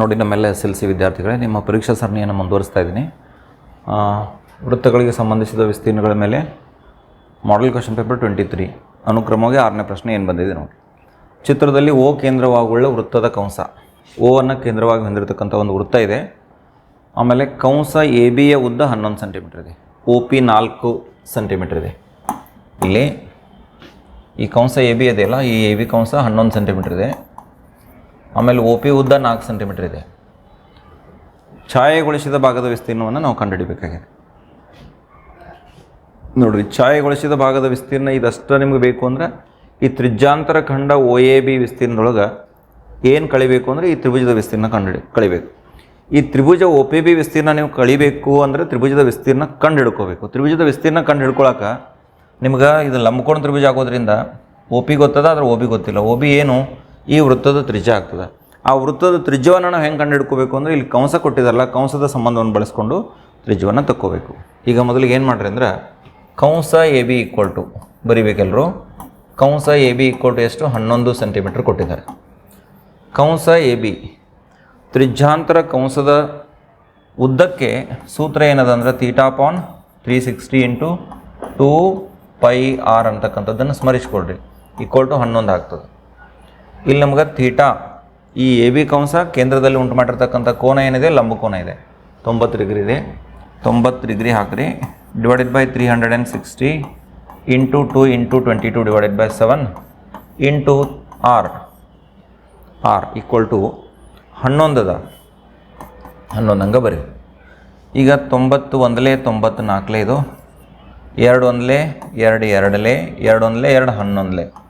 ನೋಡಿ ನಮ್ಮೆಲ್ಲ S L C ವಿದ್ಯಾರ್ಥಿಗಳೇ, ನಿಮ್ಮ ಪರೀಕ್ಷಾ ಸರಣಿಯನ್ನು ಮುಂದುವರಿಸ್ತಾ ಇದ್ದೀನಿ. ವೃತ್ತಗಳಿಗೆ ಸಂಬಂಧಿಸಿದ ವಿಸ್ತೀರ್ಣಗಳ ಮೇಲೆ model question paper twenty three ಅನುಕ್ರಮವಾಗಿ ಆರನೇ ಪ್ರಶ್ನೆ ಏನು ಬಂದಿದೆ ನೋಡಿ. ಚಿತ್ರದಲ್ಲಿ ಓ ಕೇಂದ್ರವಾಗುಳ್ಳ ವೃತ್ತದ ಕಂಸ. ಓ ಅನ್ನು ಕೇಂದ್ರವಾಗಿ ಹೊಂದಿರತಕ್ಕಂಥ ಒಂದು ವೃತ್ತ ಇದೆ. ಆಮೇಲೆ ಕಂಸ ಎ ಬಿಯ ಉದ್ದ ಹನ್ನೊಂದು ಸೆಂಟಿಮೀಟರ್ ಇದೆ. ಒ ಪಿ ನಾಲ್ಕು ಸೆಂಟಿಮೀಟರ್ ಇದೆ. ಇಲ್ಲಿ ಈ ಕಂಸ ಎ ಬಿ ಇದೆಯಲ್ಲ ಈ ಎ ಬಿ ಕಂಸ ಹನ್ನೊಂದು ಸೆಂಟಿಮೀಟರ್ ಇದೆ. ಆಮೇಲೆ ಓ ಪಿ ಉದ್ದ ನಾಲ್ಕು ಸೆಂಟಿಮೀಟರ್ ಇದೆ. ಛಾಯೆಗೊಳಿಸಿದ ಭಾಗದ ವಿಸ್ತೀರ್ಣವನ್ನು ನಾವು ಕಂಡುಹಿಡಿಬೇಕಾಗಿದೆ. ನೋಡ್ರಿ, ಛಾಯೆಗೊಳಿಸಿದ ಭಾಗದ ವಿಸ್ತೀರ್ಣ ಇದಷ್ಟು ನಿಮ್ಗೆ ಬೇಕು ಅಂದ್ರೆ ಈ ತ್ರಿಜ್ಯಾಂತರ ಖಂಡ ಒ ಎ ಬಿ ವಿಸ್ತೀರ್ಣದೊಳಗೆ ಏನು ಕಳಿಬೇಕು ಅಂದರೆ ಈ ತ್ರಿಭುಜದ ವಿಸ್ತೀರ್ಣ ಕಂಡು ಕಳಿಬೇಕು. ಈ ತ್ರಿಭುಜ ಒ ಪಿ ಬಿ ವಿಸ್ತೀರ್ಣ ನೀವು ಕಳಿಬೇಕು ಅಂದರೆ ತ್ರಿಭುಜದ ವಿಸ್ತೀರ್ಣ ಕಂಡು ಹಿಡ್ಕೋಬೇಕು ತ್ರಿಭುಜದ ವಿಸ್ತೀರ್ಣ ಕಂಡು ಹಿಡ್ಕೊಳಕ್ಕೆ ನಿಮ್ಗೆ ಇದು ಲಂಬಕೋಣ ತ್ರಿಭುಜ ಆಗೋದ್ರಿಂದ ಓ ಪಿ ಗೊತ್ತದ ಆದ್ರೆ ಓ ಬಿ ಗೊತ್ತಿಲ್ಲ. ಓ ಬಿ ಏನು ಈ ವೃತ್ತದ ತ್ರಿಜ್ಯ ಆಗ್ತದೆ. ಆ ವೃತ್ತದ ತ್ರಿಜ್ಯವನ್ನು ನಾವು ಹೆಂಗೆ ಕಂಡುಹಿಡ್ಕೋಬೇಕು ಅಂದರೆ ಇಲ್ಲಿ ಕಂಸ ಕೊಟ್ಟಿದ್ದಾರಲ್ಲ ಕಂಸದ ಸಂಬಂಧವನ್ನು ಬಳಸ್ಕೊಂಡು ತ್ರಿಜ್ಯವನ್ನು ತಕ್ಕೋಬೇಕು. ಈಗ ಮೊದಲಿಗೆ ಏನು ಮಾಡ್ರಿ ಅಂದ್ರೆ ಕಂಸ ಎ ಬಿ ಈಕ್ವಲ್ ಟು ಬರಿಬೇಕೆಲ್ಲರೂ ಕಂಸ ಎ ಬಿ ಈಕ್ವಲ್ ಟು ಎಷ್ಟು? ಹನ್ನೊಂದು ಸೆಂಟಿಮೀಟ್ರ್ ಕೊಟ್ಟಿದ್ದಾರೆ. ಕಂಸ ಎ ಬಿ, ತ್ರಿಜ್ಯಾಂತರ ಕಂಸದ ಉದ್ದಕ್ಕೆ ಸೂತ್ರ ಏನದ ಅಂದರೆ theta upon three sixty into two pi r ಅಂತಕ್ಕಂಥದ್ದನ್ನು ಸ್ಮರಿಸ್ಕೊಳ್ರಿ. ಈಕ್ವಲ್ ಟು ಹನ್ನೊಂದು ಆಗ್ತದೆ. ಇಲ್ಲಿ ನಮ್ಗೆ ಥೀಟಾ ಈ ಎ ಬಿ ಕಂಸ ಕೇಂದ್ರದಲ್ಲಿ ಉಂಟು ಮಾಡಿರ್ತಕ್ಕಂಥ ಕೋನ ಏನಿದೆ? ಲಂಬ ಕೋನ ಇದೆ. ತೊಂಬತ್ತು ಡಿಗ್ರಿ ಇದೆ. ತೊಂಬತ್ತು ಡಿಗ್ರಿ ಹಾಕ್ರಿ. Divided by three hundred and sixty into two into twenty two divided by seven into r r equal to ಹನ್ನೊಂದದ. ಹನ್ನೊಂದು ಹಂಗೆ ಬರೀ. ಈಗ ತೊಂಬತ್ತು ಒಂದಲೇ ತೊಂಬತ್ತು ನಾಲ್ಕಲೇ ಇದು. ಎರಡು ಒಂದಲೇ ಎರಡು ಎರಡಲೇ, ಎರಡು ಒಂದಲೇ ಎರಡು ಹನ್ನೊಂದಲೇ.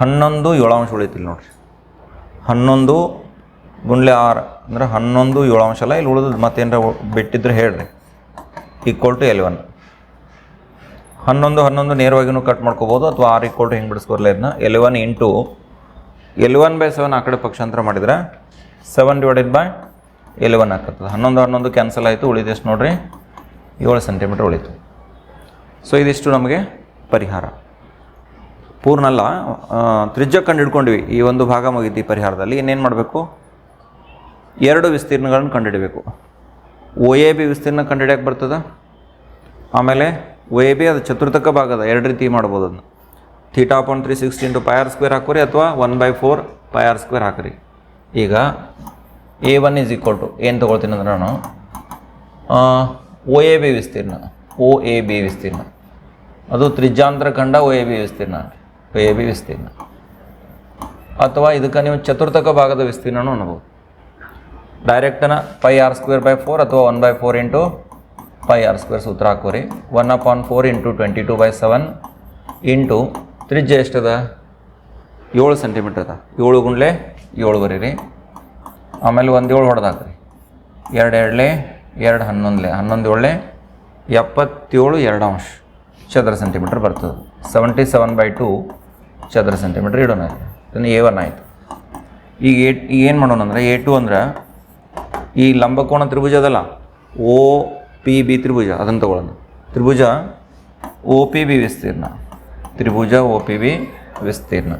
ಹನ್ನೊಂದು ಏಳಾಂಶ ಉಳಿತಿಲ್ಲ ನೋಡ್ರಿ. ಹನ್ನೊಂದು ಗುಂಡ್ಲೆ ಆರು ಅಂದ್ರೆ ಹನ್ನೊಂದು ಏಳಾಂಶ ಅಲ್ಲ, ಇಲ್ಲಿ ಉಳಿದು ಮತ್ತೇನಾರ ಬಿಟ್ಟಿದ್ರೆ ಹೇಳ್ರಿ. ಈಕ್ವಲ್ ಟು ಎಲೆವನ್ ಹನ್ನೊಂದು ಹನ್ನೊಂದು ನೇರವಾಗಿನೂ ಕಟ್ ಮಾಡ್ಕೋಬೋದು ಅಥವಾ ಆರ್ ಈಕ್ವಲ್ ಟು ಹೆಂಗೆ ಬಿಡಿಸ್ಕೊರ್ಲ ಇದನ್ನ eleven into eleven by seven ಆ ಕಡೆ ಪಕ್ಷಾಂತರ ಮಾಡಿದ್ರೆ ಸೆವೆನ್ ಡಿವೈಡೆಡ್ ಬೈ ಎಲೆವನ್ ಆಗ್ತದೆ. ಹನ್ನೊಂದು ಹನ್ನೊಂದು ಕ್ಯಾನ್ಸಲ್ ಆಯಿತು ಉಳಿದೆಷ್ಟು ನೋಡ್ರಿ. ಏಳು ಸೆಂಟಿಮೀಟ್ರ್ ಉಳಿತು. ಸೊ ಇದಿಷ್ಟು ನಮಗೆ ಪರಿಹಾರ. ಪೂರ್ಣ ಅಲ್ಲ ತ್ರಿಜ್ಯ ಕಂಡು ಹಿಡ್ಕೊಂಡ್ವಿ. ಈ ಒಂದು ಭಾಗ ಮುಗಿತಿ ಪರಿಹಾರದಲ್ಲಿ. ಇನ್ನೇನು ಮಾಡಬೇಕು? ಎರಡು ವಿಸ್ತೀರ್ಣಗಳನ್ನು ಕಂಡುಹಿಡಬೇಕು. ಒ ಎ ಬಿ ವಿಸ್ತೀರ್ಣ ಕಂಡುಹಿಡಿಯಕ್ಕೆ ಬರ್ತದೆ? ಆಮೇಲೆ ಒ ಎ ಬಿ ಅದು ಚತುರ್ಥಕ ಭಾಗದ ಎರಡು ರೀತಿ ಮಾಡ್ಬೋದು ಅದನ್ನು. Theta point three sixty into pi r square ಹಾಕೋರಿ ಅಥವಾ one by four pi r square ಹಾಕ್ರಿ. ಈಗ A one is equal to, ಏನು ತೊಗೊಳ್ತೀನಿ ಅಂದ್ರೆ ನಾನು? ಒ ಎ ಬಿ ವಿಸ್ತೀರ್ಣ, ಒ ಎ ಬಿ ವಿಸ್ತೀರ್ಣ. ಅದು ತ್ರಿಜ್ಯಾಂತರ ಖಂಡ ಒ ಎ ಬಿ ವಿಸ್ತೀರ್ಣ ಎ ಬಿ ವಿಸ್ತೀರ್ಣ. ಅಥವಾ ಇದಕ್ಕೆ ನೀವು ಚತುರ್ಥಕ ಭಾಗದ ವಿಸ್ತೀರ್ಣನೂ ಅನ್ಬೋದು. ಡೈರೆಕ್ಟನ pi r square by four ಅಥವಾ one by four into pi r square ಸೂತ್ರ ಹಾಕೋರಿ. One upon four into twenty two by seven into ತ್ರಿಜ್ಯ ಎಷ್ಟದ? ಏಳು ಸೆಂಟಿಮೀಟ್ರ್ ಅದ. ಏಳು ಗುಂಡ್ಲೆ ಏಳು ಬರೀರಿ. ಆಮೇಲೆ ಒಂದು ಏಳು ಹೊಡೆದಾಕ್ರಿ. ಎರಡು ಎರಡಲೆ ಎರಡು ಹನ್ನೊಂದಲೆ, ಹನ್ನೊಂದು ಏಳಲೆ ಎಪ್ಪತ್ತೇಳು ಎರಡು ಅಂಶ ಚದರ ಸೆಂಟಿಮೀಟ್ರ್ ಬರ್ತದೆ. ಸೆವೆಂಟಿ ಸೆವೆನ್ ಬೈ ಟು ಚದರ ಸೆಂಟಿಮೀಟ್ರ್ ಇಡೋಣ ಇದನ್ನು ಎ ಒನ್ ಆಯಿತು. ಈಗ ಏ ಏನು ಮಾಡೋಣ ಅಂದರೆ ಎ ಟು ಅಂದ್ರೆ ಈ ಲಂಬಕೋಣ ತ್ರಿಭುಜ ಅದಲ್ಲ? ಓ ಪಿ ಬಿ ತ್ರಿಭುಜ, ಅದನ್ನು ತಗೊಳ್ಳೋಣ. ತ್ರಿಭುಜ ಓ ಪಿ ಬಿ ವಿಸ್ತೀರ್ಣ. ತ್ರಿಭುಜ ಓ ಪಿ ಬಿ ವಿಸ್ತೀರ್ಣ.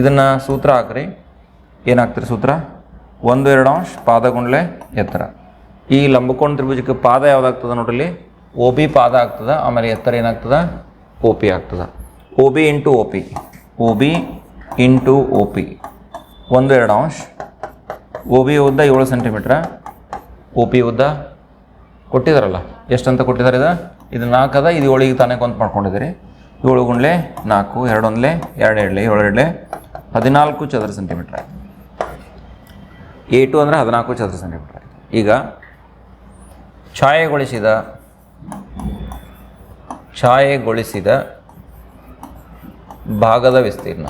ಇದನ್ನು ಸೂತ್ರ ಹಾಕ್ರಿ. ಏನಾಗ್ತೀರಿ ಸೂತ್ರ? ಒಂದು ಎರಡು ಅಂಶ ಪಾದ ಗುಂಡ್ಲೆ ಎತ್ತರ. ಈ ಲಂಬಕೋಣ ತ್ರಿಭುಜಕ್ಕೆ ಪಾದ ಯಾವುದಾಗ್ತದೆ ನೋಡ್ರಿ ಓ ಪಿ ಪಾದ ಆಗ್ತದೆ, ಆಮೇಲೆ ಎತ್ತರ ಏನಾಗ್ತದೆ? ಓ ಪಿ ಆಗ್ತದೆ. O B into O P O B into O P ಒಂದು ಎರಡು ಅಂಶ ಓ ಬಿ ಉದ್ದ ಏಳು ಸೆಂಟಿಮೀಟ್ರ ಓ ಪಿ ಉದ್ದ ಕೊಟ್ಟಿದ್ದಾರಲ್ಲ ಎಷ್ಟಂತ ಕೊಟ್ಟಿದ್ದಾರೆ ಇದು? ಇದು ನಾಲ್ಕು ಅದ, ಇದು ಏಳಿಗೆ ತಾನೇ ಕೊಂತ ಮಾಡ್ಕೊಂಡಿದ್ದೀರಿ. ಏಳು ಗುಂಡ್ಲೆ ನಾಲ್ಕು ಎರಡೊಂದ್ಲೆ ಎರಡು ಎರಡಲೆ, ಏಳು ಎರಡಲೆ, ಹದಿನಾಲ್ಕು ಚದರ ಸೆಂಟಿಮೀಟ್ರ್ ಎ ಟು ಅಂದರೆ ಹದಿನಾಲ್ಕು ಚದರ ಸೆಂಟಿಮೀಟ್ರ್ ಈಗ ಛಾಯೆಗೊಳಿಸಿದ ಛಾಯೆಗೊಳಿಸಿದ ಭಾಗದ ವಿಸ್ತೀರ್ಣ.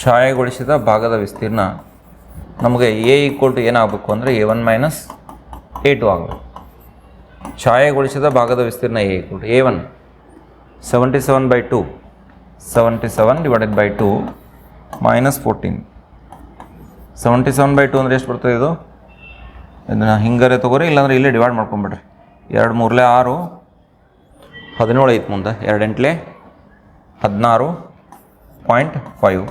ಛಾಯೆಗೊಳಿಸಿದ ಭಾಗದ ವಿಸ್ತೀರ್ಣ ನಮಗೆ ಎ ಈಕ್ವಲ್ ಟು ಏನಾಗಬೇಕು ಅಂದರೆ A one minus A two ಆಗಬೇಕು ಛಾಯೆಗೊಳಿಸಿದ ಭಾಗದ ವಿಸ್ತೀರ್ಣ A equal to A one seventy seven by two seventy seven divided by two minus fourteen seventy seven by two ಅಂದರೆ ಎಷ್ಟು ಬರ್ತದೆ ಇದು? ಇದನ್ನು ಹಿಂಗಾರೆ ತೊಗೋರಿ, ಇಲ್ಲಾಂದ್ರೆ ಇಲ್ಲೇ ಡಿವೈಡ್ ಮಾಡ್ಕೊಂಬಿಡ್ರಿ. ಎರಡು ಮೂರಲೆ ಆರು, ಹದಿನೇಳು ಐತೆ ಮುಂದೆ ಎರಡು ಎಂಟ್ಲೆ ಹದಿನಾರು point five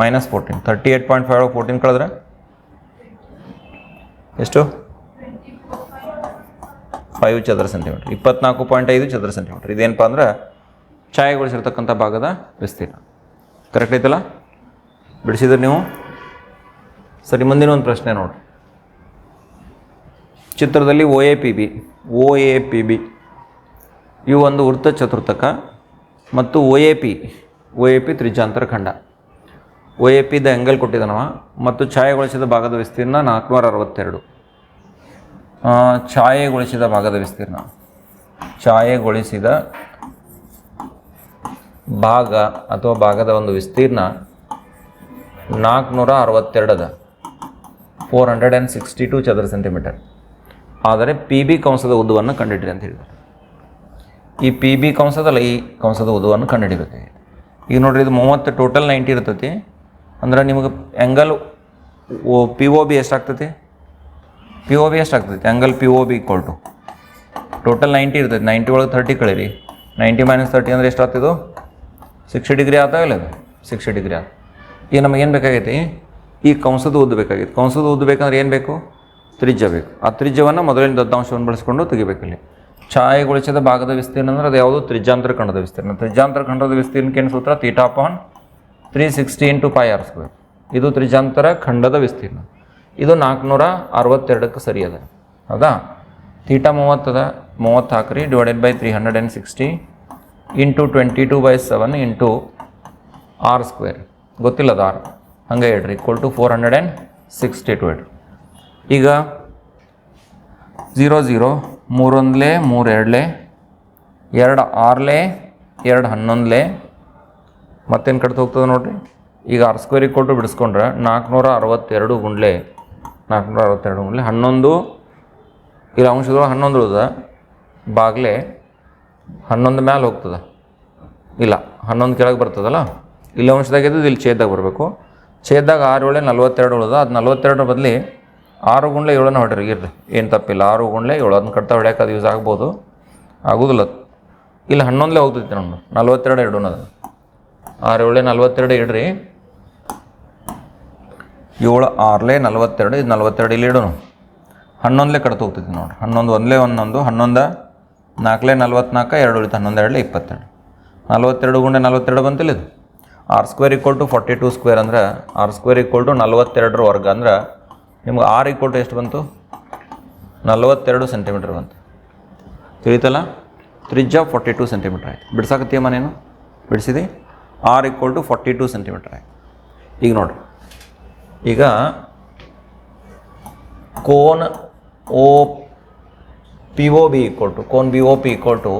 minus fourteen thirty eight point five fourteen ಕಳೆದ್ರೆ? ಎಷ್ಟು? ಫೈವ್ ಚದರ ಸೆಂಟಿಮೀಟ್ರ್ ಇಪ್ಪತ್ನಾಲ್ಕು ಪಾಯಿಂಟ್ ಐದು ಚದರ ಸೆಂಟಿಮೀಟ್ರ್ ಇದೇನಪ್ಪ ಅಂದ್ರೆ ಛಾಯೆಗೊಳಿಸಿರ್ತಕ್ಕಂಥ ಭಾಗದ ವಿಸ್ತೀರ್ಣ. ಕರೆಕ್ಟ್ ಐತಲ್ಲ? ಬಿಡಿಸಿದ್ರೆ ನೀವು? ಸರಿ, ಮುಂದಿನ ಒಂದು ಪ್ರಶ್ನೆ ನೋಡಿ ಚಿತ್ರದಲ್ಲಿ O A P B O A P B ಇವು ಒಂದು ವೃತ್ತ ಚತುರ್ಥಕ ಮತ್ತು O A P O A P ತ್ರಿಜಾಂತರ ಖಂಡ. ಒ ಎ ಪಿದ ಎಂಗಲ್ ಕೊಟ್ಟಿದ್ದಾನವ ಮತ್ತು ಛಾಯೆಗೊಳಿಸಿದ ಭಾಗದ ವಿಸ್ತೀರ್ಣ ನಾಲ್ಕುನೂರ ಅರವತ್ತೆರಡು ಛಾಯೆಗೊಳಿಸಿದ ಭಾಗದ ವಿಸ್ತೀರ್ಣ. ಛಾಯೆಗೊಳಿಸಿದ ಭಾಗ ಅಥವಾ ಭಾಗದ ಒಂದು ವಿಸ್ತೀರ್ಣ ನಾಲ್ಕುನೂರ ಅರವತ್ತೆರಡದ four hundred and sixty two ಚದರ ಸೆಂಟಿಮೀಟರ್ ಆದರೆ ಪಿ ಬಿ ಕಂಸದ ಉದ್ದವನ್ನು ಕಂಡಿಡ್ರಿ ಅಂತ ಹೇಳಿದ್ದಾರೆ ಈ ಪಿ ಬಿ ಕಂಸದಲ್ಲ ಈ ಕಂಸದ ಉದುವನ್ನು ಕಂಡುಹಿಡಿಬೇಕಾಗಿದೆ ಈಗ ನೋಡ್ರಿ ಇದು ಮೂವತ್ತು ಟೋಟಲ್ ನೈಂಟಿ ಇರ್ತೈತಿ. ಅಂದ್ರೆ ನಿಮಗೆ angle O P O B ಎಷ್ಟಾಗ್ತೈತಿ? P O B ಎಷ್ಟಾಗ್ತೈತಿ? Angle P O B equal to total ninety ಇರ್ತೈತಿ. ನೈಂಟಿ ಒಳಗೆ ತರ್ಟಿ ಕಳೀರಿ. ನೈಂಟಿ ಮೈನಸ್ ತರ್ಟಿ ಅಂದರೆ ಎಷ್ಟಾಗ್ತಿದ್ದು ಸಿಕ್ಸ್ಟಿ ಡಿಗ್ರಿ ಆಗ್ತಾವ ಇಲ್ಲ ಸಿಕ್ಸ್ಟಿ ಡಿಗ್ರಿ ಆಗ ಈಗ ನಮಗೇನು ಬೇಕಾಗೈತಿ? ಈ ಕಂಸದ ಉದ್ದು ಬೇಕಾಗೈತಿ ಕಂಸದ ಉದ್ದು ಬೇಕಂದ್ರೆ ಏನು ಬೇಕು? ತ್ರಿಜ್ಯ ಬೇಕು. ಆ ತ್ರಿಜ್ಯವನ್ನು ಮೊದಲಿನ ದತ್ತಾಂಶವನ್ನು ಬಳಸ್ಕೊಂಡು ತೆಗಿಬೇಕಿಲ್ಲಿ. ಛಾಯೆಗೊಳಿಸಿದ ಭಾಗದ ವಿಸ್ತೀರ್ಣ ಅಂದ್ರೆ ಅದು ಯಾವುದು? ತ್ರಿಜಾಂತರ ಖಂಡದ ವಿಸ್ತೀರ್ಣ. ತ್ರಿಜಾಂತರ ಖಂಡದ ವಿಸ್ತೀರ್ಣಕ್ಕೆ ಏನು ಸೂತ್ರ? Theta upon three sixty into pi r square ಇದು ತ್ರಿಜಾಂತರ ಖಂಡದ ವಿಸ್ತೀರ್ಣ. ಇದು ನಾಲ್ಕುನೂರ ಅರವತ್ತೆರಡಕ್ಕೆ ಸರಿ ಅದ ಹೌದಾ ತೀಟಾ ಮೂವತ್ತದ ಮೂವತ್ತು ಹಾಕ್ರಿ. Divided by three hundred and sixty into twenty two by seven into r square ಗೊತ್ತಿಲ್ಲ ಅದು ಆರ್ ಹಂಗೆ ಹೇಳ್ರಿ. Equal to four hundred and sixty two ಹೇಳ್ರಿ. ಈಗ ಝೀರೋ ಝೀರೋ ಮೂರೊಂದಲೇ ಮೂರು ಎರಡ್ಲೆ ಎರಡು ಆರ್ಲೆ, ಎರಡು ಹನ್ನೊಂದ್ಲೆ. ಮತ್ತೇನು ಕಡ್ತ ಹೋಗ್ತದೆ ನೋಡಿರಿ? ಈಗ ಆರ್ ಸ್ಕ್ವೇರಿಗೆ ಕೊಟ್ಟು ಬಿಡಿಸ್ಕೊಂಡ್ರೆ ನಾಲ್ಕುನೂರ ಅರವತ್ತೆರಡು ಗುಂಡ್ಲೆ ನಾಲ್ಕುನೂರ ಅರವತ್ತೆರಡು ಗುಂಡ್ಲೆ ಹನ್ನೊಂದು, ಇಲ್ಲ ಅಂಶದೊಳಗೆ ಹನ್ನೊಂದು ಉಳ್ದ ಬಾಗ್ಲೆ ಹನ್ನೊಂದು ಮ್ಯಾಲೆ ಹೋಗ್ತದೆ. ಇಲ್ಲ, ಹನ್ನೊಂದು ಕೆಳಗೆ ಬರ್ತದಲ್ಲ? ಇಲ್ಲಿ ಅಂಶದಾಗ ಇದ್ದು ಇಲ್ಲಿ ಛೇದಾಗ ಬರಬೇಕು. ಛೇದಾಗ ಆರು ಏಳೆ ನಲ್ವತ್ತೆರಡು ಉಳ್ದ ಅದು ನಲ್ವತ್ತೆರಡರ ಬದಲಿ ಆರು ಗುಂಡ್ಲೆ ಏಳನ್ನ ಹೊಡ್ರಿ, ಇರ್ರಿ. ಏನು ತಪ್ಪಿಲ್ಲ. ಆರು ಗುಂಡ್ಲೆ ಏಳು. ಅದನ್ನ ಕಟ್ತಾ ಹೊಡ್ಯಾಕೆ ಅದು ಯೂಸ್ ಆಗ್ಬೋದು. ಆಗೋದಿಲ್ಲ. ಇಲ್ಲಿ, ಹನ್ನೊಂದಲೇ ಹೋಗ್ತೈತಿ ನೋಡಿ ನಲ್ವತ್ತೆರಡು ಇಡೋಣ ಅದು. ಆರು ಏಳೆ, ನಲ್ವತ್ತೆರಡು ಇಡ್ರಿ. ಏಳು, ಆರ್ಲೆ, ನಲ್ವತ್ತೆರಡು, ಇದು ನಲ್ವತ್ತೆರಡು ಇಲ್ಲಿ ಇಡೋಣ ಹನ್ನೊಂದಲೇ ಕಡ್ತ ಹೋಗ್ತೈತಿ ನೋಡಿ ಹನ್ನೊಂದು, ಒಂದಲೇ ಒಂದೊಂದು ಹನ್ನೊಂದು ನಾಲ್ಕಲೇ ನಲ್ವತ್ನಾಲ್ಕು ಎರಡು ಉಳಿತು ಹನ್ನೊಂದು, ಎರಡಲೇ ಇಪ್ಪತ್ತೆರಡು. ನಲ್ವತ್ತೆರಡು ಗುಂಡೆ ನಲ್ವತ್ತೆರಡು ಬಂತಿಲ್ಲ ಇದು. R square equal to forty two square ಅಂದ್ರೆ ಆರ್ ಸ್ಕ್ವೇರ್ ಈಕ್ವಲ್ ಟು ನಲ್ವತ್ತೆರಡರ ವರ್ಗ ಅಂದ್ರೆ ನಿಮ್ಗೆ ಆರ್ ಈಕ್ವಲ್ ಟು ಎಷ್ಟು ಬಂತು? ನಲ್ವತ್ತೆರಡು ಸೆಂಟಿಮೀಟ್ರ್ ಬಂತು. ತಿಳಿತಲ್ಲ? ತ್ರಿಜ್ಯ ಫಾರ್ಟಿ ಟು ಸೆಂಟಿಮೀಟ್ರ್ ಆಯಿತು ಬಿಡ್ಸಾಕತ್ತೀಯ ನೀನು ಬಿಡಿಸಿದಿ? R equal to forty two centimetre ಆಯಿತು. ಈಗ ನೋಡ್ರಿ. ಈಗ cone O P O B equal to cone B O P equal to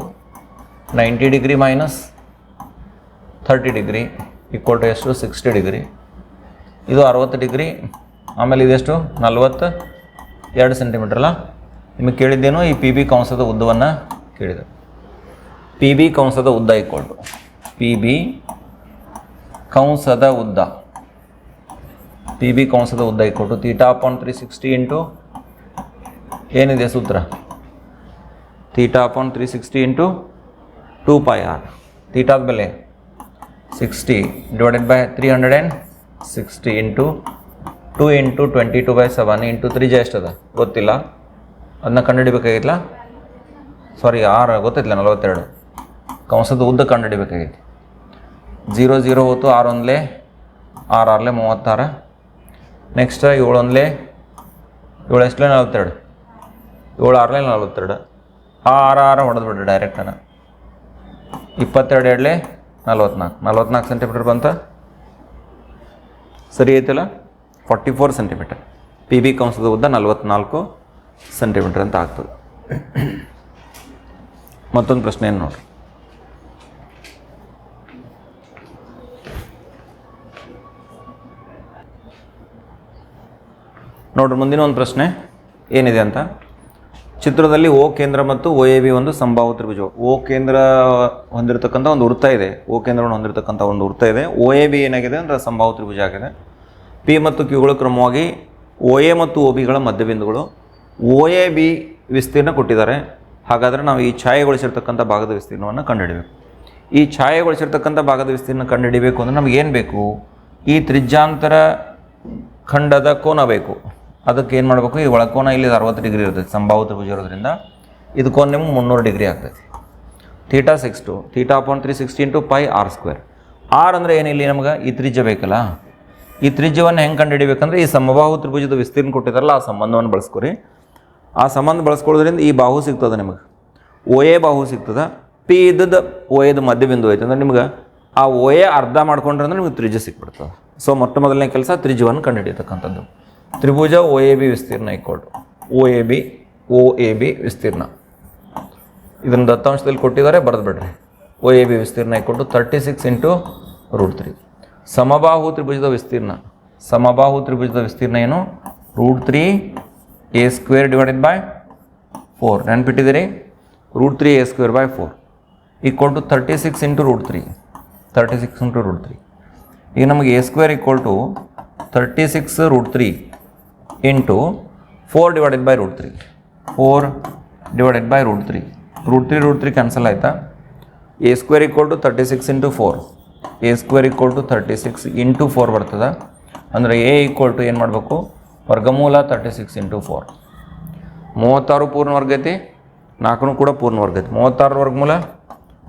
ninety degree minus thirty degree equal to ಎಷ್ಟು? ಸಿಕ್ಸ್ಟಿ ಡಿಗ್ರಿ ಇದು ಅರವತ್ತು ಡಿಗ್ರಿ ಆಮೇಲೆ ಇದೆಷ್ಟು, ನಲ್ವತ್ತು ಎರಡು ಸೆಂಟಿಮೀಟ್ರ್ ಅಲ್ಲ ನಿಮಗೆ ಕೇಳಿದ್ದೇನು, ಈ ಪಿ ಬಿ ಕಂಸದ ಉದ್ದವನ್ನು ಕೇಳಿದೆ. ಪಿ ಬಿ ಕಂಸದ ಉದ್ದ ಈಕ್ವಲ್ ಟು ಪಿ ಬಿ ಕಂಸದ ಉದ್ದ. ಪಿ ಬಿ ಕಂಸದ ಉದ್ದ equal to theta upon three sixty into ಏನಿದೆ ಸೂತ್ರ? Theta upon three sixty into two pi r ತೀಟಾದ ಬೆಲೆ sixty divided by three hundred and sixty into two into twenty two by seven into three J ಎಷ್ಟದ? ಗೊತ್ತಿಲ್ಲ. ಅದನ್ನ ಕಂಡುಹಿಡಿಬೇಕಾಗಿತ್ತಲ್ಲ ಸಾರಿ ಆರು ಗೊತ್ತಿಲ್ಲ ನಲವತ್ತೆರಡು. ಕಂಸದ ಉದ್ದ ಕಂಡುಹಿಡಿಬೇಕಾಗಿತ್ತು. Zero zero ಹೋತು, ಆರು ಒಂದಲೇ, ಆರು ಆರ್ಲೆ, ಮೂವತ್ತಾರು. ನೆಕ್ಸ್ಟ್ ಏಳು ಒಂದಲೇ, ಏಳು ಎಷ್ಟಲೇ, ನಲವತ್ತೆರಡು. ಏಳು ಆರ್ಲೆ, ನಲವತ್ತೆರಡು. ಆ ಆರು ಆರು ಹೊಡೆದು ಬಿಡ್ರಿ ಡೈರೆಕ್ಟನ ಇಪ್ಪತ್ತೆರಡು ಎರಡಲೇ, ನಲ್ವತ್ನಾಲ್ಕು. ನಲ್ವತ್ನಾಲ್ಕು ಸೆಂಟಿಮೀಟ್ರ್ ಬಂತ? ಸರಿ ಐತಲ್ಲ? Forty four centimetre P B ಕಂಸದ ಉದ್ದ ನಲ್ವತ್ನಾಲ್ಕು ಸೆಂಟಿಮೀಟರ್ ಅಂತ ಆಗ್ತದೆ. ಮತ್ತೊಂದು ಪ್ರಶ್ನೆ ಏನು ನೋಡ್ರಿ? ನೋಡ್ರಿ, ಮುಂದಿನ ಒಂದು ಪ್ರಶ್ನೆ ಏನಿದೆ ಅಂತ? ಚಿತ್ರದಲ್ಲಿ ಓ ಕೇಂದ್ರ ಮತ್ತು ಒ ಎ ಬಿ ಒಂದು ಸಂಭಾವ ತ್ರಿಭುಜ ಓ ಕೇಂದ್ರ ಹೊಂದಿರತಕ್ಕಂಥ ಒಂದು ವೃತ್ತ ಇದೆ. ಓ ಕೇಂದ್ರವನ್ನು ಹೊಂದಿರತಕ್ಕಂಥ ಒಂದು ವೃತ್ತ ಇದೆ. ಒ ಎ ಬಿ ಏನಾಗಿದೆ ಅಂದರೆ ಸಂಭಾವ ತ್ರಿಭುಜ ಆಗಿದೆ. ಪಿ ಮತ್ತು ಕ್ಯೂಗಳು ಕ್ರಮವಾಗಿ ಒ ಎ ಮತ್ತು ಒ ಬಿಗಳ ಮಧ್ಯಬಿಂದುಗಳು. ಓ ಎ ಬಿ ವಿಸ್ತೀರ್ಣ ಕೊಟ್ಟಿದ್ದಾರೆ. ಹಾಗಾದರೆ ನಾವು ಈ ಛಾಯೆಗೊಳಿಸಿರ್ತಕ್ಕಂಥ ಭಾಗದ ವಿಸ್ತೀರ್ಣವನ್ನು ಕಂಡುಹಿಡಬೇಕು. ಈ ಛಾಯೆಗೊಳಿಸಿರ್ತಕ್ಕಂಥ ಭಾಗದ ವಿಸ್ತೀರ್ಣ ಕಂಡುಹಿಡಿಬೇಕು ಅಂದರೆ ನಮ್ಗೆ ಏನು ಬೇಕು? ಈ ತ್ರಿಜ್ಯಾಂತರ ಖಂಡದ ಕೋನ ಬೇಕು. ಅದಕ್ಕೆ ಏನು ಮಾಡಬೇಕು? ಈ ಒಳಕೋನ ಇಲ್ಲಿ ಅರವತ್ತು ಡಿಗ್ರಿ ಇರ್ತದೆ ಸಂಭಾವ ತ್ರಿಭುಜ ಇರೋದ್ರಿಂದ. ಇದು ಕೋನ ನಿಮ್ಗೆ ಮುನ್ನೂರು ಡಿಗ್ರಿ ಆಗ್ತದೆ. Theta six to, theta point three sixty into pi r square. R ಅಂದರೆ ಏನಿಲ್ಲ ನಮ್ಗೆ? ಈ ತ್ರಿಜ್ಯ ಬೇಕಲ್ಲ? ಈ ತ್ರಿಜ್ಯವನ್ನು ಹೆಂಗೆ ಕಂಡುಹಿಡಿಬೇಕಂದ್ರೆ ಈ ಸಮಬಾಹು ತ್ರಿಭುಜದ ವಿಸ್ತೀರ್ಣ ಕೊಟ್ಟಿದ್ದಾರಲ್ಲ, ಆ ಸಂಬಂಧವನ್ನು ಬಳಸ್ಕೊರಿ. ಆ ಸಂಬಂಧ ಬಳಸ್ಕೊಳ್ಳೋದ್ರಿಂದ ಈ ಬಾಹು ಸಿಗ್ತದೆ ನಿಮಗೆ. ಓ ಎ ಬಾಹು ಸಿಗ್ತದೆ. ಪಿ ಇದ್ದದ ಓ ಎದ ಮಧ್ಯಬಿಂದು ಐತೆ ಅಂದ್ರೆ ನಿಮ್ಗೆ ಆ ಓ ಎ ಅರ್ಧ ಮಾಡ್ಕೊಂಡ್ರೆ ಅಂದ್ರೆ ನಿಮ್ಗೆ ತ್ರಿಜ್ಯ ಸಿಕ್ಬಿಡ್ತದೆ ಸೊ ಮೊಟ್ಟ ಮೊದಲನೇ ಕೆಲಸ ತ್ರಿಜ್ಯವನ್ನು ಕಂಡುಹಿಡಿಯತಕ್ಕಂಥದ್ದು. ತ್ರಿಭುಜ ಓ ಎ ಬಿ ವಿಸ್ತೀರ್ಣ ಇಕ್ಕೊಟ್ಟು O A B O A B ವಿಸ್ತೀರ್ಣ. ಇದನ್ನು ದತ್ತಾಂಶದಲ್ಲಿ ಕೊಟ್ಟಿದ್ದಾರೆ, ಬರೆದು ಬಿಡ್ರಿ. ಓ ಎ ಬಿ ವಿಸ್ತೀರ್ಣ ಇಕ್ಕೊಟ್ಟು thirty six into root three ಸಮಬಾಹು ತ್ರಿಭುಜದ ವಿಸ್ತೀರ್ಣ. ಸಮಬಾಹು ತ್ರಿಭುಜದ ವಿಸ್ತೀರ್ಣ ಏನು? Root three A square divided by four. ನೆನ್ಪಿಟ್ಟಿದ್ದೀರಿ? Root three A square by four. Equal to thirty six into root three. Thirty six into root three. ಈಗ ನಮಗೆ A square equal to thirty six root three into four divided by root three. Four divided by root three. Root three root three cancel ಆಯಿತಾ? A square equal to thirty six into four. A square equal to thirty six into four ಬರ್ತದೆ. ಅಂದರೆ A equal to ಏನು ಮಾಡಬೇಕು? ವರ್ಗಮೂಲ thirty six into four ಮೂವತ್ತಾರು ಪೂರ್ಣ ವರ್ಗ ಐತಿ ಕೂಡ ಪೂರ್ಣ ವರ್ಗ ಐತಿ ಮೂವತ್ತಾರು ವರ್ಗಮೂಲ,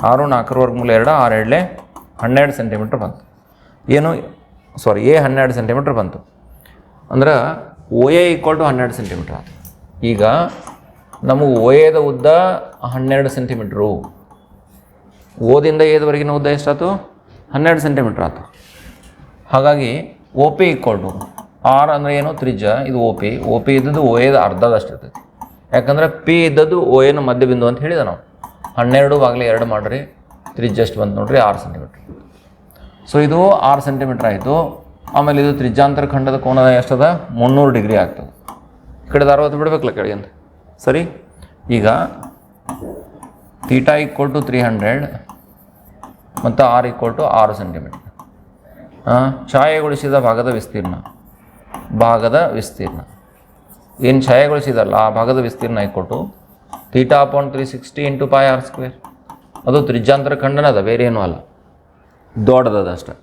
ಆರು, ನಾಲ್ಕರ ವರ್ಗಮೂಲ ಎರಡು, ಆರು ಎರಡಲೆ ಹನ್ನೆರಡು ಸೆಂಟಿಮೀಟ್ರ್ ಬಂತು. ಏನು? ಸಾರಿ ಎ ಹನ್ನೆರಡು ಸೆಂಟಿಮೀಟ್ರ್ ಬಂತು. ಅಂದ್ರೆ ಓ ಎ ಈಕ್ವಲ್ ಟು ಹನ್ನೆರಡು ಸೆಂಟಿಮೀಟ್ರ್ ಆಯ್ತು ಈಗ ನಮಗೆ ಓ ಎದ ಉದ್ದ ಹನ್ನೆರಡು ಸೆಂಟಿಮೀಟ್ರು ಓದಿಂದ ಏದವರೆಗಿನ ಉದ್ದ ಎಷ್ಟಾಯ್ತು ಹನ್ನೆರಡು ಸೆಂಟಿಮೀಟ್ರ್ ಆಯ್ತು ಹಾಗಾಗಿ ಓ ಪಿ ಇಕ್ಕೊಂಡು ಆರ್ ಅಂದರೆ ಏನು? ತ್ರಿಜ್ಯ. ಇದು ಓ ಪಿ ಓ ಪಿ ಇದ್ದದ್ದು ಓ ಎದು ಅರ್ಧದಷ್ಟು ಇರ್ತೈತಿ. ಯಾಕಂದ್ರೆ ಪಿ ಇದ್ದದ್ದು ಓ ಎನ ಮಧ್ಯಬಿಂದು ಅಂತ ಹೇಳಿದೆ ನಾವು. ಹನ್ನೆರಡು ಬಾಗಿಲು ಎರಡು ಮಾಡಿರಿ. ತ್ರಿಜ್ಯ ಎಷ್ಟು ಬಂತು ನೋಡ್ರಿ, ಆರು ಸೆಂಟಿಮೀಟ್ರ್ ಸೊ ಇದು ಆರು ಸೆಂಟಿಮೀಟ್ರ್ ಆಯಿತು. ಆಮೇಲೆ ಇದು ತ್ರಿಜ್ಯಾಂತರ ಖಂಡದ ಕೋನ ಎಷ್ಟದ? ಮುನ್ನೂರು ಡಿಗ್ರಿ ಆಗ್ತದೆ. ಈ ಕಡೆ ಅರವತ್ತು ಬಿಡಬೇಕಲ್ಲ ಅಂತ ಸರಿ? ಈಗ theta equal to three hundred ಮತ್ತು ಆರ್ ಈಕ್ವಲ್ ಟು ಆರು ಸೆಂಟಿಮೀಟ್ರ್ ಛಾಯೆಗೊಳಿಸಿದ ಭಾಗದ ವಿಸ್ತೀರ್ಣ. ಭಾಗದ ವಿಸ್ತೀರ್ಣ. ಏನು ಛಾಯೆಗೊಳಿಸಿದಲ್ಲ, ಆ ಭಾಗದ ವಿಸ್ತೀರ್ಣ ಇಕ್ಕೊಟ್ಟು theta upon three sixty into pi r square ಅದು ತ್ರಿಜ್ಯಾಂತರ ಖಂಡನ ಅದ ಬೇರೆ ಏನೂ ಅಲ್ಲ. ದೊಡ್ಡದದ ಅಷ್ಟೆ.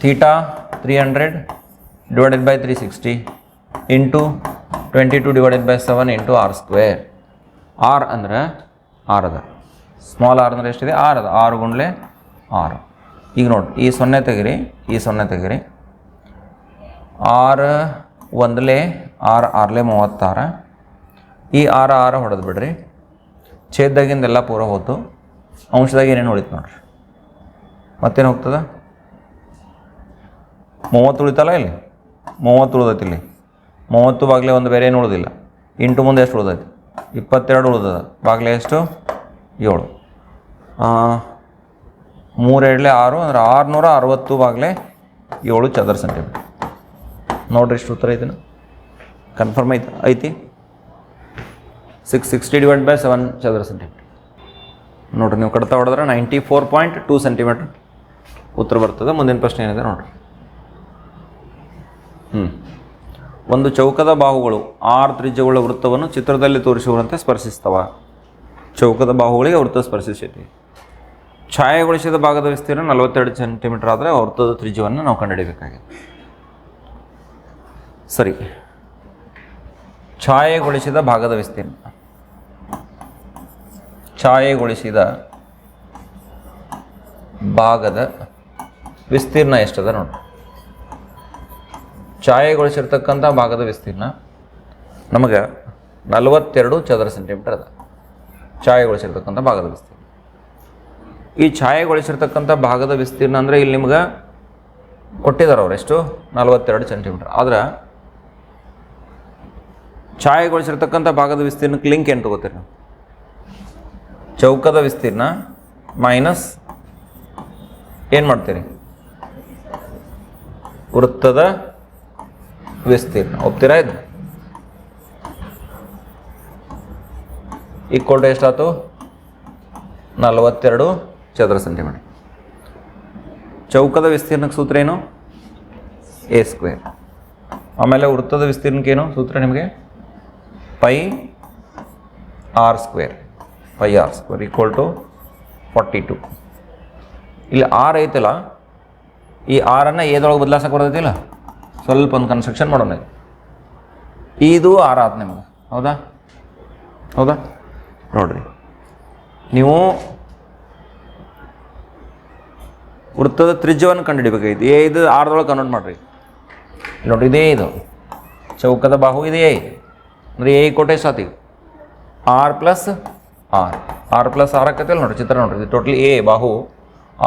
Theta three hundred divided by three sixty into twenty two divided by seven into r square r ಅಂದ್ರೆ ಆರ್ ಅದ ಸ್ಮಾಲ್ ಆರ್ ಅಂದ್ರೆ ಎಷ್ಟಿದೆ? ಆರ್ ಅದ ಆರು ಗುಂಡ್ಲೆ ಆರು. ಈಗ ನೋಡಿ, ಈ ಸೊನ್ನೆ ತೆಗಿರಿ, ಈ ಸೊನ್ನೆ ತೆಗಿರಿ. ಆರು ಒಂದಲೇ, ಆರು ಆರ್ಲೆ ಮೂವತ್ತಾರು. ಈ ಆರು ಆರು ಹೊಡೆದು ಬಿಡ್ರಿ. ಛೇದ್ದಾಗಿಂದೆಲ್ಲ ಪೂರ ಹೋತು. ಅಂಶದಾಗ ಏನೇನು ಉಳಿತು ನೋಡ್ರಿ. ಮತ್ತೇನು ಹೋಗ್ತದ? ಮೂವತ್ತು ಉಳಿತಲ್ಲ ಇಲ್ಲಿ? ಮೂವತ್ತು ಉಳಿದೈತಿ ಇಲ್ಲಿ. ಮೂವತ್ತು ಬಾಗಿಲೆ ಒಂದು ಬೇರೆ ಏನು ಉಳಿದಿಲ್ಲ. ಎಂಟು ಮುಂದೆ ಎಷ್ಟು ಉಳ್ದೈತಿ? ಇಪ್ಪತ್ತೆರಡು ಉಳ್ದದ. ಬಾಗಿಲೆ ಎಷ್ಟು? ಏಳು. ಮೂರೆರಡ್ಲೆ ಆರು, ಅಂದ್ರೆ ಆರುನೂರ ಅರವತ್ತು ಬಾಗಲೆ ಏಳು ಚದರ ಸೆಂಟಿಮೀಟರ್ ನೋಡ್ರಿ ಎಷ್ಟು ಉತ್ತರ ಇದನ್ನು ಕನ್ಫರ್ಮ್ ಐತಿ ಐತಿ? Six sixty divide by seven ಚದರ ಸೆಂಟಿಮೀಟರ್ ನೋಡ್ರಿ, ನೀವು ಕಡ್ತಾ ಹೊಡೆದ್ರೆ ninety four point two centimetre ಉತ್ತರ ಬರ್ತದೆ. ಮುಂದಿನ ಪ್ರಶ್ನೆ ಏನಿದೆ ನೋಡ್ರಿ. ಹ್ಞೂ ಒಂದು ಚೌಕದ ಬಾಹುಗಳು ಆರು ತ್ರಿಜ್ಯಗಳ ವೃತ್ತವನ್ನು ಚಿತ್ರದಲ್ಲಿ ತೋರಿಸುವಂತೆ ಸ್ಪರ್ಶಿಸ್ತವ. ಚೌಕದ ಬಾಹುಗಳಿಗೆ ವೃತ್ತ ಸ್ಪರ್ಶಿಸೈತಿ. ಛಾಯೆಗೊಳಿಸಿದ ಭಾಗದ ವಿಸ್ತೀರ್ಣ ನಲವತ್ತೆರಡು ಸೆಂಟಿಮೀಟರ್ ಆದರೆ ವೃತ್ತದ ತ್ರಿಜ್ಯವನ್ನು ನಾವು ಕಂಡುಹಿಡಿಯಬೇಕಾಗಿದೆ. ಸರಿ. ಛಾಯೆಗೊಳಿಸಿದ ಭಾಗದ ವಿಸ್ತೀರ್ಣ. ಛಾಯೆಗೊಳಿಸಿದ ಭಾಗದ ವಿಸ್ತೀರ್ಣ ಎಷ್ಟದ ನೋಡಿ ಛಾಯೆಗೊಳಿಸಿರ್ತಕ್ಕಂಥ ಭಾಗದ ವಿಸ್ತೀರ್ಣ ನಮಗೆ ನಲವತ್ತೆರಡು ಚದರ ಸೆಂಟಿಮೀಟರ್ ಅದ. ಛಾಯೆಗೊಳಿಸಿರ್ತಕ್ಕಂಥ ಭಾಗದ ವಿಸ್ತೀರ್ಣ. ಈ ಛಾಯೆಗೊಳಿಸಿರ್ತಕ್ಕಂಥ ಭಾಗದ ವಿಸ್ತೀರ್ಣ ಅಂದರೆ ಇಲ್ಲಿ ನಿಮ್ಗೆ ಕೊಟ್ಟಿದ್ದಾರೆ ಅವ್ರು ಎಷ್ಟು? ನಲವತ್ತೆರಡು ಸೆಂಟಿಮೀಟರ್ ಆದ್ರೆ ಛಾಯೆಗೊಳಿಸಿರ್ತಕ್ಕಂಥ ಭಾಗದ ವಿಸ್ತೀರ್ಣಕ್ಕೆ ಲಿಂಕ್ ಏನು ತಗೋತೀರಿ ಚೌಕದ ವಿಸ್ತೀರ್ಣ ಮೈನಸ್ ಏನು ಮಾಡ್ತೀರಿ? ವೃತ್ತದ ವಿಸ್ತೀರ್ಣ. ಒಪ್ತೀರಾ ಇದು ಈಕ್ವಲ್ ಟು ಎಷ್ಟಾಯ್ತು? ನಲವತ್ತೆರಡು. ಚದರ ಸೆಂಟಿಮೀಟರ್ ಚೌಕದ ವಿಸ್ತೀರ್ಣಕ್ಕೆ ಸೂತ್ರ ಏನು? ಎ ಸ್ಕ್ವೇರ್ ಆಮೇಲೆ ವೃತ್ತದ ವಿಸ್ತೀರ್ಣಕ್ಕೇನು ಸೂತ್ರ ನಿಮಗೆ? Pi r square pi r square equal to forty two ಇಲ್ಲಿ ಆರ್ ಐತಲ್ಲ, ಈ ಆರನ್ನು ಏದೊಳಗೆ ಬದಲಾಸಕ್ಕೆ ಬರ್ತೈತಿಲ್ಲ? ಸ್ವಲ್ಪ ಒಂದು ಕನ್ಸ್ಟ್ರಕ್ಷನ್ ಮಾಡೋಣ. ಇದು ಆರ್ ಆತು ನಿಮಗೆ. ಹೌದಾ? ಹೌದಾ? ನೋಡಿರಿ. ನೀವು ವೃತ್ತದ ತ್ರಿಜ್ಯವನ್ನು ಕಂಡುಹಿಡಿಬೇಕಾಗಿತ್ತು ಎ ಇದು ಆರ್ದೊಳಗೆ ಕನ್ವರ್ಟ್ ಮಾಡಿರಿ. ನೋಡಿರಿ, ಇದೇ ಇದು. ಚೌಕದ ಬಾಹು ಇದೆ ಎ ಅಂದರೆ ಎ ಕೋಟೆ ಸಾತಿ r plus r. R plus r ಆಕತಿಲ್ಲ ನೋಡಿರಿ, ಚಿತ್ರ ನೋಡ್ರಿ. ಇದು ಟೋಟಲಿ ಎ ಬಾಹು.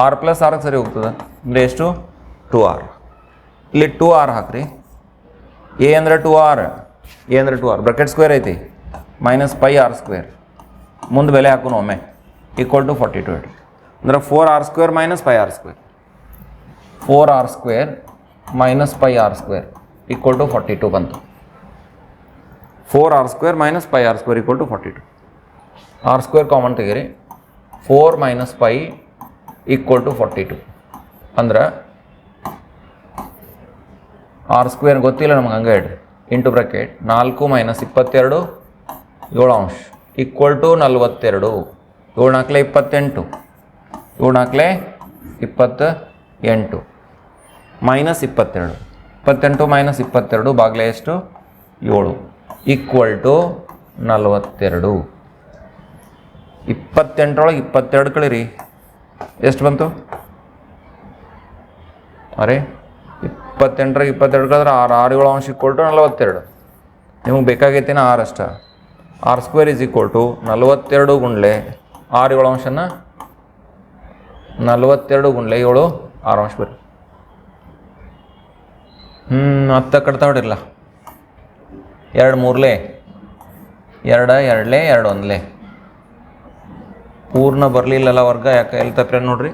ಆರ್ ಪ್ಲಸ್ ಆರ್ಗೆ ಸರಿ ಹೋಗ್ತದೆ? ಅಂದರೆ ಎಷ್ಟು? Two r. ಇಲ್ಲಿ ಟು ಆರ್ ಹಾಕ್ರಿ. ಎ ಅಂದರೆ ಟು ಆರ್. ಎ ಅಂದರೆ ಟು ಆರ್. ಬ್ರಕೆಟ್ ಸ್ಕ್ವೇರ್ ಐತಿ. Minus pi r square. ಮುಂದೆ ಬೆಲೆ ಹಾಕೋಣ ಒಮ್ಮೆ. Equal to forty two eight ಅಂದರೆ four r square minus pi r square four r square minus pi r square equal to forty two ಬಂತು. Four r square minus pi r square equal to forty two r square common ತೆಗೀರಿ. Four minus pi equal to forty two ಅಂದ್ರೆ R square ಗೊತ್ತಿಲ್ಲ ನಮ್ಗೆ ಹಂಗೆ ಹೇಳ್ರಿ. Into bracket ನಾಲ್ಕು minus ಇಪ್ಪತ್ತೆರಡು ಏಳು ಅಂಶ ಈಕ್ವಲ್ ಟು ನಲ್ವತ್ತೆರಡು. ಏಳು ನಾಲ್ಕಲೆ ಇಪ್ಪತ್ತೆಂಟು. ಏಳು ನಾಲ್ಕಲೆ ಇಪ್ಪತ್ತ ಎಂಟು. ಮೈನಸ್ ಇಪ್ಪತ್ತೆರಡು. ಇಪ್ಪತ್ತೆಂಟು ಮೈನಸ್ ಇಪ್ಪತ್ತೆರಡು ಬಾಗ್ಲೆ ಎಷ್ಟು? ಏಳು. ಈಕ್ವಲ್ ಟು ನಲವತ್ತೆರಡು. ಇಪ್ಪತ್ತೆಂಟರೊಳಗೆ ಇಪ್ಪತ್ತೆರಡು ಕಳೀರಿ. ಎಷ್ಟು ಬಂತು? ಅರೆ, ಇಪ್ಪತ್ತೆಂಟರಾಗ ಇಪ್ಪತ್ತೆರಡು ಕಳೆದ್ರೆ ಆರು ಆರು ಏಳು ಅಂಶ ಈಕ್ವಲ್ ಟು ನಲವತ್ತೆರಡು. ನಿಮಗೆ ಬೇಕಾಗೈತೇನ ಆರು ಅಷ್ಟ. R square is equal to ನಲವತ್ತೆರಡು ಗುಂಡ್ಲೆ ಆರು ಏಳು ಅಂಶನ ನಲವತ್ತೆರಡು ಗುಂಡ್ಲೆ ಏಳು ಆರು ಅಂಶ ಬರ್ರಿ. ಹ್ಞೂ ಹತ್ತ ಹೊಡಿರಲ್ಲ ಎರಡು ಮೂರ್ಲೆ, ಎರಡು ಎರಡ್ಲೆ, ಎರಡು ಒಂದ್ಲೆ. ಪೂರ್ಣ ಬರಲಿಲ್ಲಲ್ಲ ವರ್ಗ, ಯಾಕೆ ಎಲ್ಲಿ ತಪ್ಪ ನೋಡ್ರಿ?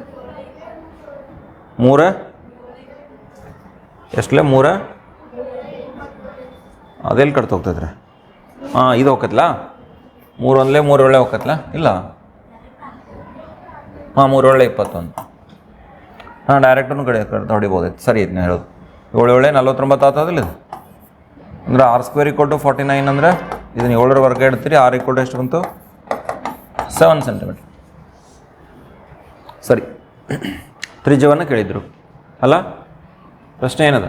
ಮೂರ? ಎಷ್ಟಲೆ? ಮೂರ? ಅದೆಲ್ಲಿ ಕಡ್ತ ಹೋಗ್ತದ್ರಿ ಹಾಂ, ಇದು ಹೋಗತ್ಲಾ ಒಂದ್ಲೆ, ಮೂರು ಒಳ್ಳೆ ಹೋಗತ್ಲಾ ಇಲ್ಲ? ಹಾಂ ಮೂರು ಒಳ್ಳೆ ಇಪ್ಪತ್ತೊಂದು ಹಾಂ ಡೈರೆಕ್ಟನ್ನು ಕಡೆ ಹೊಡಿಬೋದಿತ್ತು ಹೊಡಿಬೋದೈತೆ ಸರಿ ನೀವು ಹೇಳೋದು. ಏಳು ಏಳೆ ನಲ್ವತ್ತೊಂಬತ್ತು ಆಗ್ತದಿಲ್ಲ ಇದು ಅಂದ್ರೆ r square equal to forty nine ಅಂದರೆ ಇದನ್ನ ಏಳರ ವರ್ಗ ಇಡ್ತೀರಿ, ಆರ್ ಈಕ್ವಲ್ ಟು ಎಷ್ಟು ಬಂತು? ಸೆವೆನ್ ಸೆಂಟಿಮೀಟರ್ ಸರಿ. ತ್ರಿಜ್ಯವನ್ನು ಕೇಳಿದರು. ಅಲ್ಲ? ಪ್ರಶ್ನೆ ಏನದ?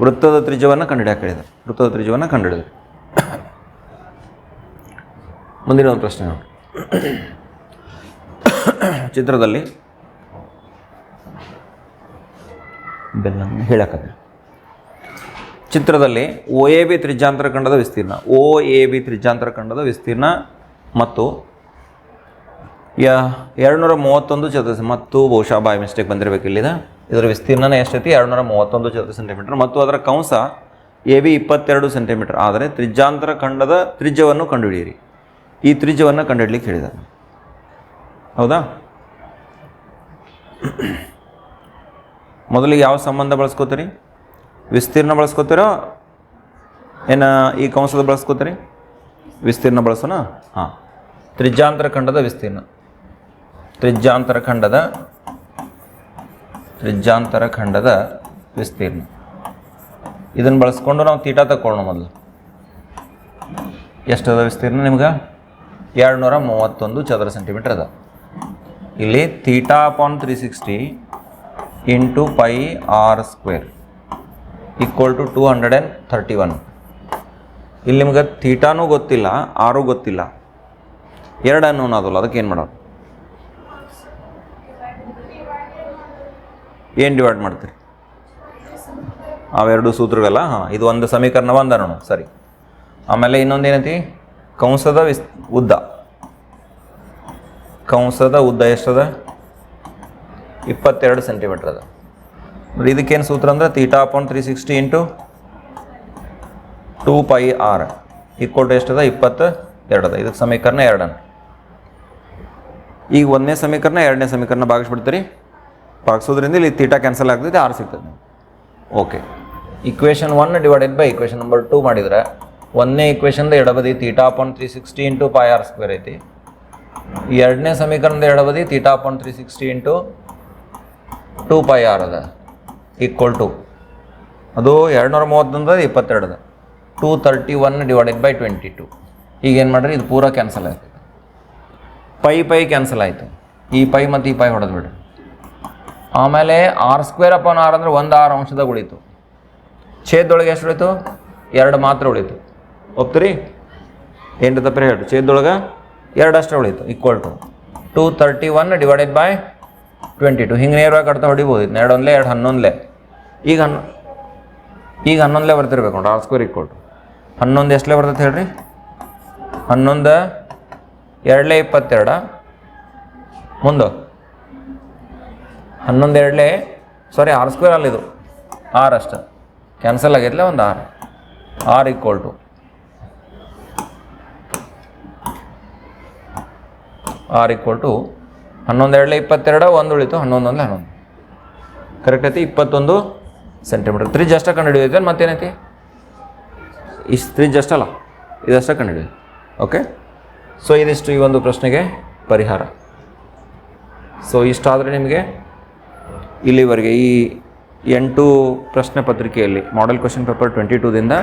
ವೃತ್ತದ ತ್ರಿಜ್ಯವನ್ನು ಕಂಡುಹಿಡಿಯಕ್ಕೆ ಕೇಳಿದರು ವೃತ್ತದ ತ್ರಿಜ್ಯವನ್ನು ಕಂಡುಹಿಡಿದ್ರು. ಮುಂದಿನ ಒಂದು ಪ್ರಶ್ನೆ ನೋಡಿ. ಚಿತ್ರದಲ್ಲಿ ಬೆಲ್ಲ ಹೇಳಕ್ಕೆ ಚಿತ್ರದಲ್ಲಿ ಒ ಎ ಬಿ ತ್ರಿಜಾಂತರ ಖಂಡದ ವಿಸ್ತೀರ್ಣ ಒ ಎ ಬಿ ತ್ರಿಜಾಂತರ ಖಂಡದ ವಿಸ್ತೀರ್ಣ ಮತ್ತು ಯ ಎರಡುನೂರ ಮೂವತ್ತೊಂದು ಚದರ ಮತ್ತು ಬಹುಶಃ ಬಾಯ್ ಮಿಸ್ಟೇಕ್ ಬಂದಿರಬೇಕು ಇಲ್ಲಿದ. ಇದರ ವಿಸ್ತೀರ್ಣನ ಎಷ್ಟೈತಿ? ಎರಡುನೂರ ಮೂವತ್ತೊಂದು ಚದರ ಸೆಂಟಿಮೀಟರ್ ಮತ್ತು ಅದರ ಕಂಸ ಎ ಬಿ ಇಪ್ಪತ್ತೆರಡು ಸೆಂಟಿಮೀಟರ್ ಆದರೆ ತ್ರಿಜಾಂತರ ಖಂಡದ ತ್ರಿಜ್ಯವನ್ನು ಕಂಡುಹಿಡಿಯಿರಿ. ಈ ತ್ರಿಜ್ಯವನ್ನು ಕಂಡುಹಿಡಲಿಕ್ಕೆ ಹೇಳಿದ್ದಾರೆ. ಹೌದಾ? ಮೊದಲಿಗೆ ಯಾವ ಸಂಬಂಧ ಬಳಸ್ಕೋತೀರಿ? ವಿಸ್ತೀರ್ಣ ಬಳಸ್ಕೋತೀರೋ? ಏನು ಈ ಕಂಸದ ಬಳಸ್ಕೋತೀರಿ? ವಿಸ್ತೀರ್ಣ ಬಳಸೋಣ? ಹಾಂ. ತ್ರಿಜ್ಯಾಂತರ ಖಂಡದ ವಿಸ್ತೀರ್ಣ. ತ್ರಿಜ್ಯಾಂತರ ಖಂಡದ ತ್ರಿಜ್ಯಾಂತರ ಖಂಡದ ವಿಸ್ತೀರ್ಣ. ಇದನ್ನು ಬಳಸ್ಕೊಂಡು ನಾವು ತೀಟ ತಗೊಳ್ಳೋಣ ಮೊದಲು. ಎಷ್ಟದ ವಿಸ್ತೀರ್ಣ ನಿಮ್ಗೆ? ಎರಡು ನೂರ ಮೂವತ್ತೊಂದು ಚದರ ಸೆಂಟಿಮೀಟರ್ ಅದ. ಇಲ್ಲಿ theta upon three sixty into pi r square equal to two hundred and thirty one ಇಲ್ಲಿ ನಿಮ್ಗೆ ಥೀಟಾನೂ ಗೊತ್ತಿಲ್ಲ ಆರು ಗೊತ್ತಿಲ್ಲ. ಎರಡು ಅನ್ನೋನ್ ಅದಲ್ಲ ಅದಕ್ಕೆ ಏನು ಮಾಡೋದು? ಏನು ಡಿವೈಡ್ ಮಾಡ್ತೀರಿ? ಅವೆರಡು ಸೂತ್ರಗಲ್ಲ? ಹಾಂ, ಇದು ಒಂದು ಸಮೀಕರಣ ಒಂದು ಅನ್ನೋಣ ಸರಿ. ಆಮೇಲೆ ಇನ್ನೊಂದು ಏನೈತಿ ಕಂಸದ ವಿಸ್ ಉದ್ದ. ಕಂಸದ ಉದ್ದ ಎಷ್ಟದ? ಇಪ್ಪತ್ತೆರಡು ಸೆಂಟಿಮೀಟ್ರ್ ಅದ. ಇದಕ್ಕೇನು ಸೂತ್ರ ಅಂದ್ರೆ theta point three sixty into two pi r equal to ಎಷ್ಟದ? ಇಪ್ಪತ್ತ ಎರಡದ ಇದಕ್ಕೆ ಸಮೀಕರಣ ಎರಡನ್ನು ಈಗ ಒಂದನೇ ಸಮೀಕರಣ, ಎರಡನೇ ಸಮೀಕರಣ ಭಾಗಿಸ್ಬಿಡ್ತೀರಿ. ಭಾಗಿಸೋದ್ರಿಂದ ಇಲ್ಲಿ ತೀಟಾ ಕ್ಯಾನ್ಸಲ್ ಆಗ್ತೈತೆ ಆರ್ ಸಿಗ್ತದೆ okay equation one divided by equation number two ಮಾಡಿದ್ರೆ, ಒಂದನೇ ಇಕ್ವೇಷನ್ದ ಎಡಬದಿ theta point three sixty into pi r square ಐತಿ. ಎರಡನೇ ಸಮೀಕರಣದ ಎಡಬದಿ theta point three sixty into two pi r ಅದ. ಈಕ್ವಲ್ ಟು ಅದು ಎರಡುನೂರ ಮೂವತ್ತೊಂದು ಇಪ್ಪತ್ತೆರಡು ಅದ. Two thirty one divided by twenty two ಈಗ ಏನು ಮಾಡ್ರಿ, ಇದು ಪೂರ ಕ್ಯಾನ್ಸಲ್ ಆಯ್ತು. ಪೈ ಪೈ ಕ್ಯಾನ್ಸಲ್ ಆಯಿತು. ಈ ಪೈ ಮತ್ತು ಈ ಪೈ ಹೊಡೆದು ಬಿಡ್ರಿ. ಆಮೇಲೆ ಆರ್ ಸ್ಕ್ವೇರ್ ಅಪಾನ್ ಆರ್ ಅಂದರೆ ಒಂದು ಆರು ಅಂಶದಾಗ ಉಳಿತು. ಛೇದೊಳಗೆ ಎಷ್ಟು ಉಳಿತು? ಎರಡು ಮಾತ್ರ ಉಳಿತು. ಒಪ್ತೀರಿ? ಏನು ತಪ್ಪರೆ ಹೇಳ್ರಿ? ಛೇದೊಳಗೆ ಎರಡು ಅಷ್ಟೇ ಉಳಿತು equal to two thirty one divided by twenty two ಹಿಂಗೆ ನೇರವಾಗಿ ಕಡ್ತಾ ಹೊಡಿಬೋದು ಇದನ್ನ ಎರಡು ಒಂದ್ಲೆ ಎರಡು ಹನ್ನೊಂದಲೇ. ಈಗ ಹನ್ ಈಗ ಹನ್ನೊಂದಲೇ ಬರ್ತಿರ್ಬೇಕು ನೋಡಿ ಆರ್ ಸ್ಕ್ವೇರ್ ಈಕ್ವಲ್ ಟು ಹನ್ನೊಂದು ಎಷ್ಟಲೇ ಬರ್ತೈತೆ ಹೇಳ್ರಿ? ಹನ್ನೊಂದು, ಎರಡಲೇ ಇಪ್ಪತ್ತೆರಡ. ಮುಂದೆ. ಹನ್ನೊಂದು, ಎರಡಲೇ ಸಾರಿ ಆರ್ ಸ್ಕ್ವೇರ್ ಅಲ್ಲಿದು. ಆರ್ ಅಷ್ಟು. ಕ್ಯಾನ್ಸಲ್ ಆಗೈತಲ್ಲ ಒಂದು r r equal to r equal to ಹನ್ನೊಂದು ಇಪ್ಪತ್ತೆರಡ, ಒಂದು ಉಳಿತು ಹನ್ನೊಂದು ಒಂದಲೇ ಹನ್ನೊಂದು. ಕರೆಕ್ಟ್ ಐತಿ? ಇಪ್ಪತ್ತೊಂದು ಸೆಂಟಿಮೀಟರ್ ತ್ರೀ ಅಷ್ಟ ಕಂಡು ಹಿಡಿಯೋದು ಮತ್ತೇನೈತಿ ಇಷ್ಟು ತ್ರೀ ಜಸ್ಟ್ ಅಲ್ಲ, ಇದಷ್ಟ ಕಂಡು ಹಿಡಿಯೋದು ಓಕೆ ಸೊ ಇದಿಷ್ಟು ಈ ಒಂದು ಪ್ರಶ್ನೆಗೆ ಪರಿಹಾರ. ಸೊ ಇಷ್ಟಾದರೆ ನಿಮಗೆ ಇಲ್ಲಿವರೆಗೆ ಈ ಎಂಟು ಪ್ರಶ್ನೆ ಪತ್ರಿಕೆಯಲ್ಲಿ ಮಾಡೆಲ್ ಕ್ವಶನ್ ಪೇಪರ್ ಟ್ವೆಂಟಿ ಟೂದಿಂದ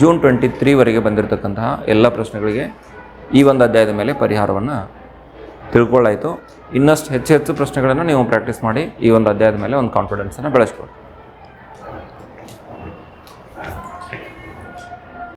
ಜೂನ್ ಟ್ವೆಂಟಿ ತ್ರೀವರೆಗೆ ಬಂದಿರತಕ್ಕಂತಹ ಎಲ್ಲ ಪ್ರಶ್ನೆಗಳಿಗೆ ಈ ಒಂದು ಅಧ್ಯಾಯದ ಮೇಲೆ ಪರಿಹಾರವನ್ನು ತಿಳ್ಕೊಳ್ಳಾಯಿತು ಇನ್ನಷ್ಟು ಹೆಚ್ಚು ಹೆಚ್ಚು ಪ್ರಶ್ನೆಗಳನ್ನು ನೀವು ಪ್ರಾಕ್ಟೀಸ್ ಮಾಡಿ ಈ ಒಂದು ಅಧ್ಯಾಯದ ಮೇಲೆ ಒಂದು ಕಾನ್ಫಿಡೆನ್ಸನ್ನು ಬೆಳೆಸ್ಕೊಳ್ಳಿ